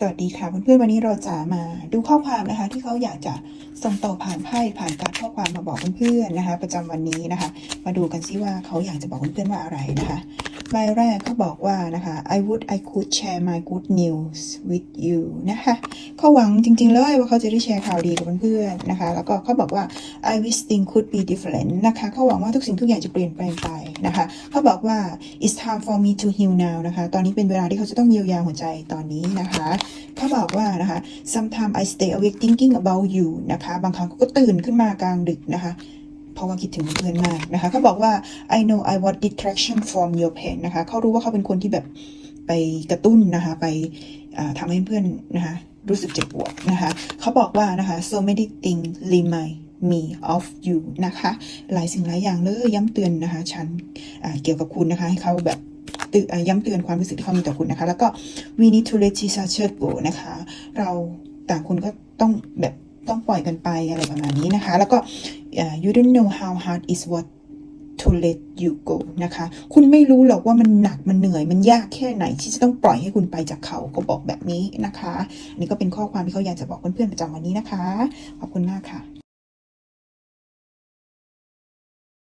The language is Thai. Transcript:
สวัสดีค่ะเพื่อนๆวันนี้เราจะมาดูข้อความนะคะ ที่เขาอยากจะส่งต่อผ่านไพ่ผ่านการข้อความมาบอกเพื่อนๆนะคะ ประจำวันนี้นะคะ มาดูกันซิว่าเขาอยากจะบอกเพื่อนๆว่าอะไรนะคะ ใบแรกเขาบอกว่านะคะ I would I could share my good news with you นะคะเขาหวังจริงๆเลยว่าเขาจะได้แชร์ข่าวดีกับเพื่อนๆนะคะ แล้วก็เขาบอกว่า I wish things could be different นะคะเขาหวังว่าทุกสิ่งทุกอย่างจะเปลี่ยนแปลงไปนะคะเขาบอกว่า it's time for me to heal now นะคะ ตอนนี้เป็นเวลาที่เขาจะต้องเยียวยาหัวใจตอนนี้นะคะเขาบอกว่านะคะ sometimes I stay awake thinking about you นะคะ บางครั้งก็ตื่นขึ้นมากลางดึกนะคะ เพราะว่าคิดถึงเพื่อนมากนะคะเขาบอกว่า I know I want distraction from your pain นะคะเขารู้ว่าเขาเป็นคนที่แบบไปกระตุ้นนะคะ ไปทำให้เพื่อนนะคะรู้สึกเจ็บปวดนะคะเขาบอกว่านะคะ so many things remind me of you นะคะ หลายสิ่งหลายอย่างเลยย้ำเตือนนะคะ ฉันเกี่ยวกับคุณนะคะ ให้เขาแบบตือนย้ำเตือนความรู้สึกที่เขามีต่อคุณนะคะ แล้วก็ we need to let each other go นะคะ เราต่างคนก็ต้องแบบต้องปล่อยกันไปอะไรประมาณนี้นะคะ แล้วก็ uh, you don't know how hard is what to let you go นะคะ คุณไม่รู้หรอกว่ามันหนักมันเหนื่อย มันยากแค่ไหน ที่จะต้องปล่อยให้คุณไปจากเขาก็บอกแบบนี้นะคะ อันนี้ก็เป็นข้อความที่เขาอยากจะบอกเพื่อนๆประจำวันนี้นะคะ ขอบคุณมากค่ะ